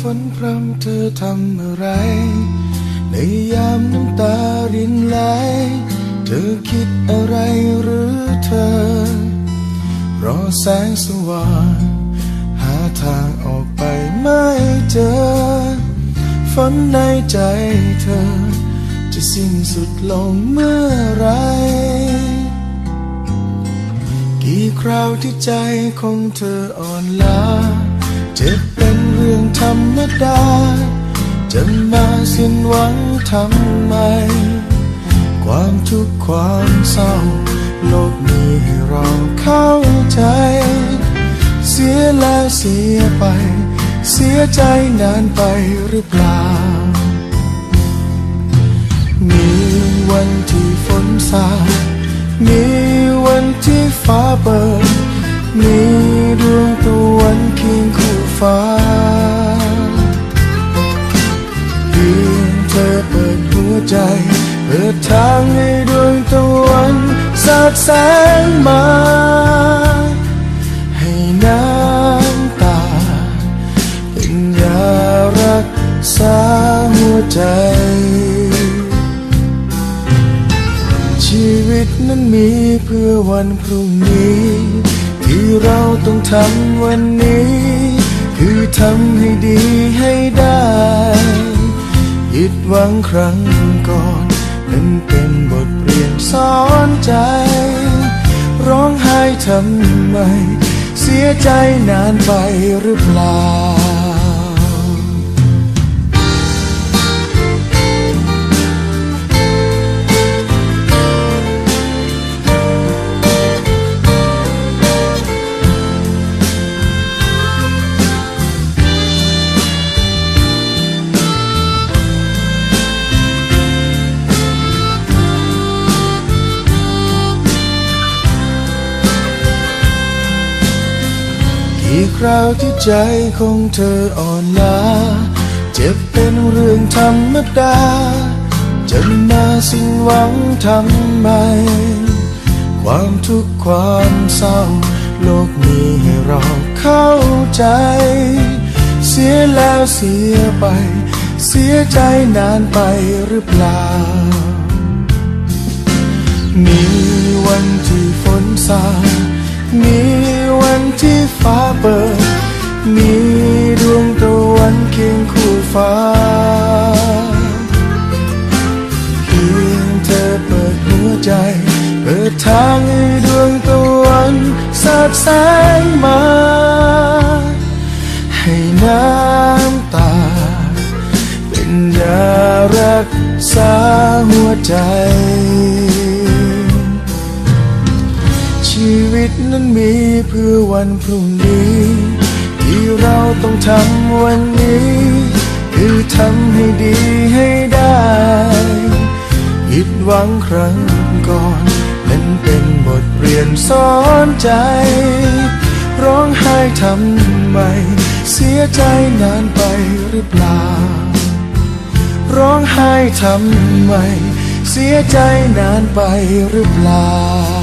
ฝนพรำเธอทำอะไร ในยามน้ำตารินไหล เธอคิดอะไรหรือเธอ รอแสงสว่างหาทางออกไปไม่เจอฝันในใจเธอ จะสิ้นสุดลงเมื่อไร กี่คราวที่ใจของเธออ่อนล้า เจ็บเป็นเรื่องธรรมดา จะมาสิ้นหวังทำไม ความทุกข์ความเศร้า โลกมีให้เราเข้าใจ เสียแล้วเสียไป เสียใจนานไปหรือเปล่า มีวันที่ฝนสาดมีวันที่ฟ้าเปิด มีดวง ให้ดวงตะวันสาดแสงมา ให้น้ำตา เป็นยารักษาหัวใจ ชีวิตนั้นมีเพื่อวันพรุ่งนี้ ที่เราต้องทำวันนี้ คือทำให้ดีให้ได้ผิดหวังครั้งก่อน นั้นเป็นบทเรียนสอนใจ ร้องไห้ทำไม เสียใจนานไปหรือเปล่า กี่คราวที่ใจของเธออ่อนล้าเจ็บเป็นเรื่องธรรมดา จะมาสิ้นหวังทำไม ความทุกข์ความเศร้า โลกมีให้เราเข้าใจ เสียแล้วเสียไป เสียใจนานไปหรือเปล่า มีวันที่ฝนสาดมีวันที่ ฟ้าเปิด มีดวงตะวันเคียงคู่ฟ้าเพียงเธอเปิดหัวใจ เปิดทางให้ดวงตะวันสาดแสงมา ให้น้ำตา เป็นยารักษาหัวใจ ตนั้นมีเพื่อวันพรุ่งนี้ ที่เราต้องทำวันนี้ คือทำให้ดีให้ได้ผิดหวังครั้งก่อน นั้นเป็นบทเรียนสอนใจ ร้องไห้ทำไม เสียใจนานไปหรือเปล่า ร้องไห้ทำไม เสียใจนานไปหรือเปล่า